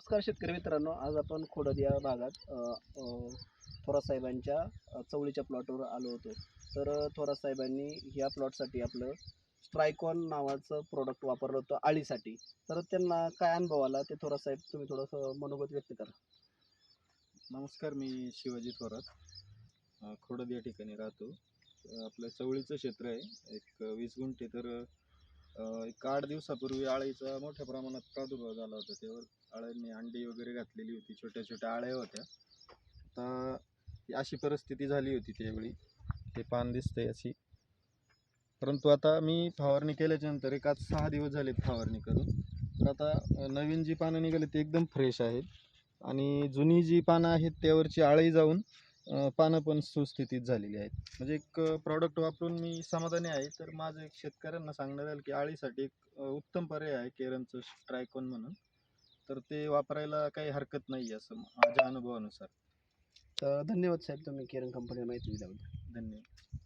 नमस्कार शेतकरी मित्रांनो आज आपण खोडद या भागात थोरासाहेबांच्या साहेबांच्या चवळीच्या प्लॉटवर आलो होतो. तर थोरासाहेबांनी साहेबांनी ह्या प्लॉटसाठी आपलं स्ट्रायकॉन नावाचं प्रोडक्ट वापरलं होतं आळीसाठी. तर त्यांना काय अनुभव आला? ते थोरासाहेब तुम्ही थोडंसं मनोगत व्यक्त करा. नमस्कार मी शिवाजी थोरात. खोडद या ठिकाणी राहतो. आपलं चवळीचं क्षेत्र आहे. एक वीस गुंठे तर एक आठ दिवसापूर्वी आळीचा मोठ्या प्रमाणात प्रादुर्भाव झाला होता. त्यावर आळ्यांनी अंडी वगैरे घातलेली होती छोट्या छोट्या आळ्या होत्या. आता अशी परिस्थिती झाली होती त्यावेळी. ते पान दिसतंय अशी. परंतु आता मी फवारणी केल्याच्यानंतर एक आज सहा दिवस झालेत फवारणी करून. तर आता नवीन जी पानं निघाली ती एकदम फ्रेश आहेत. आणि जुनी जी पानं आहेत त्यावरची आळी जाऊन पानं पण सुस्थितीत झालेली आहेत. म्हणजे एक प्रॉडक्ट वापरून मी समाधानी आहे. तर माझं एक शेतकऱ्यांना सांगण्यात आलं की आळीसाठी एक उत्तम पर्याय आहे केरनचं स्ट्रायकॉन म्हणून. तर ते वापरायला काही हरकत नाही असं माझ्या अनुभवानुसार. तर धन्यवाद साहेब तुम्ही केरन कंपनी माहिती दिल्याबद्दल. धन्यवाद.